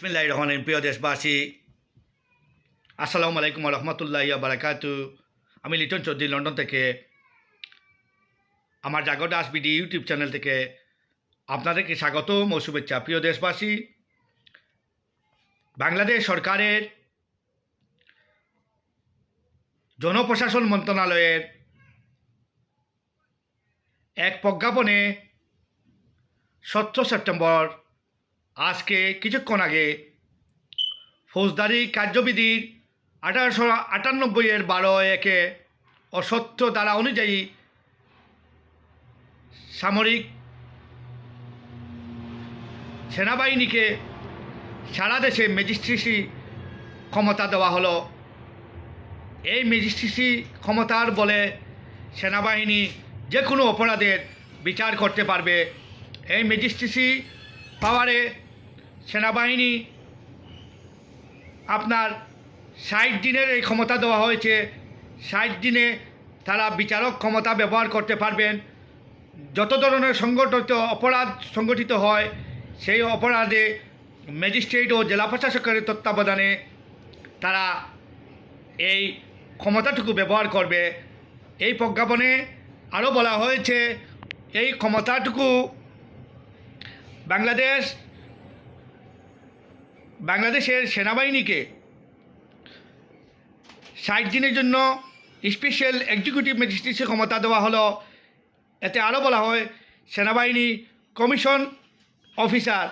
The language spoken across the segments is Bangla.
বিসমিল্লাহ রহমান প্রিয় দেশবাসী আসসালামু আলাইকুম রহমতুল্লাহ বারাকাতু আমি লিটন চৌধুরী লন্ডন থেকে। আমার Jagar Das BD YouTube channel থেকে আপনাদেরকে স্বাগত ও শুভেচ্ছা। প্রিয় দেশবাসী, বাংলাদেশ সরকারের জনপ্রশাসন মন্ত্রণালয়ের এক প্রজ্ঞাপনে সতেরো সেপ্টেম্বর আজকে কিছুক্ষণ আগে ফৌজদারি কার্যবিধির আঠারোশো আটানব্বইয়ের বারো একে অসত্য দ্বারা অনুযায়ী সামরিক সেনাবাহিনীকে সারা দেশে ম্যাজিস্ট্রেসি ক্ষমতা দেওয়া হলো। এই ম্যাজিস্ট্রেসি ক্ষমতার বলে সেনাবাহিনী যে কোনো অপরাধের বিচার করতে পারবে। এই ম্যাজিস্ট্রেসি পাওয়ারে সেনাবাহিনী আপনার ষাট দিনের এই ক্ষমতা দেওয়া হয়েছে। ষাট দিনে তারা বিচারক ক্ষমতা ব্যবহার করতে পারবেন। যত ধরনের সংগঠিত অপরাধ সংগঠিত হয়, সেই অপরাধে ম্যাজিস্ট্রেট ও জেলা প্রশাসকের তত্ত্বাবধানে তারা এই ক্ষমতাটুকু ব্যবহার করবে। এই প্রজ্ঞাপনে আরও বলা হয়েছে, এই ক্ষমতাটুকু বাংলাদেশ, বাংলাদেশের সেনাবাহিনীকে ষাট দিনের জন্য স্পেশাল এক্সিকিউটিভ ম্যাজিস্ট্রেসি ক্ষমতা দেওয়া হলো। এতে আরও বলা হয়, সেনাবাহিনী কমিশন অফিসার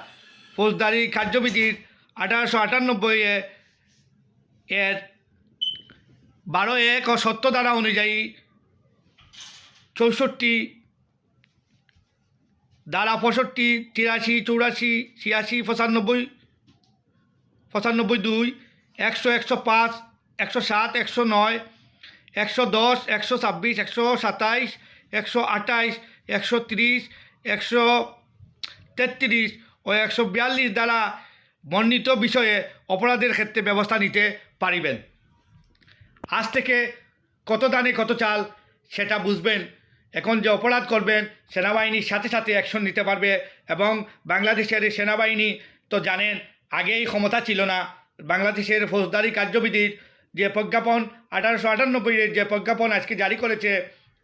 ফৌজদারি কার্যবিধির আঠারোশো আটানব্বই এর বারো এক ও সত্য ধারা অনুযায়ী চৌষট্টি ধারা পঁয়ষট্টি, তিরাশি, চৌরাশি, ছিয়াশি, পঁচানব্বই পঁচানব্বই দুই, একশো একশো পাঁচ, একশো সাত, একশো নয়, একশো দশ, একশো ছাব্বিশ, একশো সাতাইশ, একশো আঠাইশ, একশো তিরিশ, একশো তেত্রিশ ও একশো বিয়াল্লিশ দ্বারা বর্ণিত বিষয়ে অপরাধের ক্ষেত্রে ব্যবস্থা নিতে পারিবেন। আজ থেকে কত দানে কত চাল সেটা বুঝবেন। এখন যে অপরাধ করবেন, সেনাবাহিনীর সাথে সাথে অ্যাকশন নিতে পারবে এবং বাংলাদেশের সেনাবাহিনী তো জানেন, আগেই ক্ষমতা ছিল না। বাংলাদেশের ফৌজদারি কার্যবিধির যে প্রজ্ঞাপন, আঠারোশো আটানব্বইয়ের যে প্রজ্ঞাপন আজকে জারি করেছে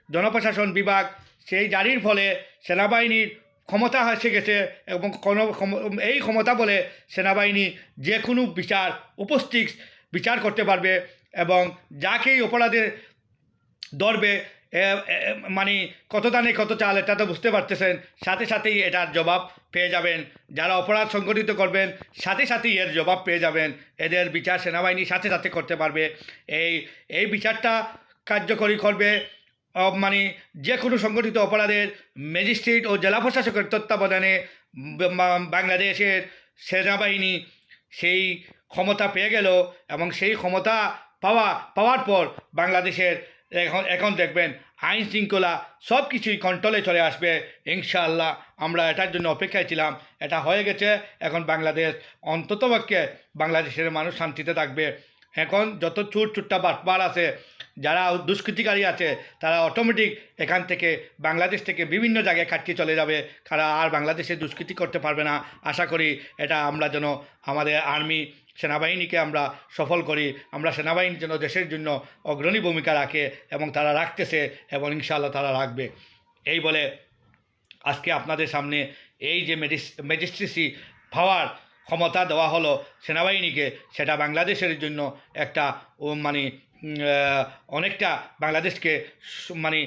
জনপ্রশাসন বিভাগ, সেই জারির ফলে সেনাবাহিনীর ক্ষমতা এসে গেছে এবং কোনো এই ক্ষমতা বলে সেনাবাহিনী যে কোনো বিচার, উপস্থিত বিচার করতে পারবে এবং যাকেই অপরাধে ধরবে মানে কত দানে কত চাল, এটা তো বুঝতে পারতেছেন। সাথে সাথেই এটার জবাব পেয়ে যাবেন। যারা অপরাধ সংগঠিত করবেন, সাথে সাথেই এর জবাব পেয়ে যাবেন। এদের বিচার সেনাবাহিনী সাথে সাথে করতে পারবে। এই এই বিচারটা কার্যকরী করবে মানে যে কোনো সংগঠিত অপরাধের ম্যাজিস্ট্রেট ও জেলা প্রশাসকের তত্ত্বাবধানে বাংলাদেশের সেনাবাহিনী সেই ক্ষমতা পেয়ে গেল এবং সেই ক্ষমতা পাওয়া, পাওয়ার পর বাংলাদেশের এখন এখন দেখবেন আইন শৃঙ্খলা সব কিছুই কন্ট্রোলে চলে আসবে। ইনশাআল্লাহ আমরা এটার জন্য অপেক্ষায় ছিলাম। এটা হয়ে গেছে, এখন বাংলাদেশ অন্ততপক্ষে বাংলাদেশের মানুষ শান্তিতে থাকবে। এখন যত চুর চুট্টা বাটবার আছে, যারা দুষ্কৃতিকারী আছে, তারা অটোমেটিক এখান থেকে বাংলাদেশ থেকে বিভিন্ন জায়গায় কাটিয়ে চলে যাবে। তারা আর বাংলাদেশে দুষ্কৃতি করতে পারবে না, আশা করি এটা আমরা যেন আমাদের আর্মি সেনাবাহিনীকে আমরা সফল করি, আমরা সেনাবাহিনীর জন্য, দেশের জন্য অগ্রণী ভূমিকা রাখে এবং তারা রাখতেছে এবং ইনশাআল্লাহ তারা রাখবে। এই বলে আজকে আপনাদের সামনে এই যে ম্যাজিস্ট্রেসি পাওয়ার ক্ষমতা দেওয়া হলো সেনাবাহিনীকে, সেটা বাংলাদেশের জন্য একটা মানে অনেকটা বাংলাদেশকে মানে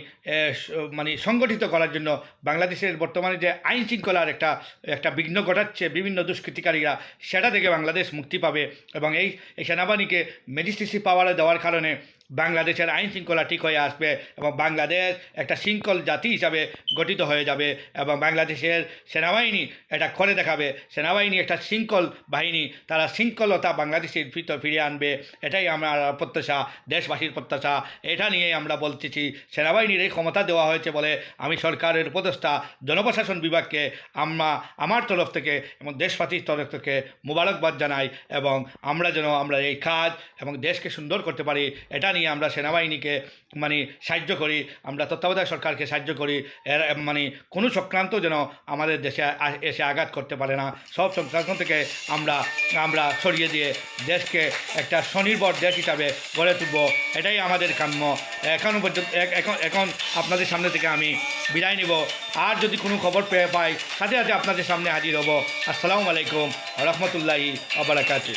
মানে সংগঠিত করার জন্য বাংলাদেশের বর্তমানে যে আইন শৃঙ্খলার একটা একটা বিঘ্ন ঘটাচ্ছে, বিভিন্ন দুষ্কৃতিকারীরা, সেটা থেকে বাংলাদেশ মুক্তি পাবে এবং এই সেনাবাহিনীকে ম্যাজিস্ট্রেসি পাওয়ারে দেওয়ার কারণে বাংলাদেশের আইন শৃঙ্খলা ঠিক হয়ে আসবে এবং বাংলাদেশ একটা শৃঙ্খল জাতি হিসাবে গঠিত হয়ে যাবে এবং বাংলাদেশের সেনাবাহিনী এটা করে দেখাবে। সেনাবাহিনী একটা শৃঙ্খল বাহিনী, তারা শৃঙ্খলতা বাংলাদেশের ভিতর ফিরিয়ে আনবে। এটাই আমার প্রত্যাশা, দেশবাসীর প্রত্যাশা। এটা নিয়ে আমরা বলতেছি, সেনাবাহিনীর এই ক্ষমতা দেওয়া হয়েছে বলে আমি সরকারের উপদেষ্টা, জনপ্রশাসন বিভাগকে আমরা, আমার তরফ থেকে এবং দেশবাসীর তরফ থেকে মোবারকবাদ জানাই এবং আমরা যেন আমরা এই কাজ এবং দেশকে সুন্দর করতে পারি। এটা নিয়ে আমরা সেনাবাহিনীকে মানে সাহায্য করি, আমরা তত্ত্বাবধায়ক সরকারকে সাহায্য করি, এর মানে কোনো চক্রান্ত যেন আমাদের দেশে এসে আঘাত করতে পারে না। সব চক্রান্ত থেকে আমরা আমরা সরিয়ে দিয়ে দেশকে একটা স্বনির্ভর দেশ হিসাবে গড়ে তুলব। এটাই আমাদের কাম্য। এখনও পর্যন্ত এখন এখন আপনাদের সামনে থেকে আমি বিদায় নিব। আর যদি কোনো খবর পেয়ে পাই, সাথে সাথে আপনাদের সামনে হাজির হব। আসসালামু আলাইকুম, রহমতুল্লাহি আবরাকাতু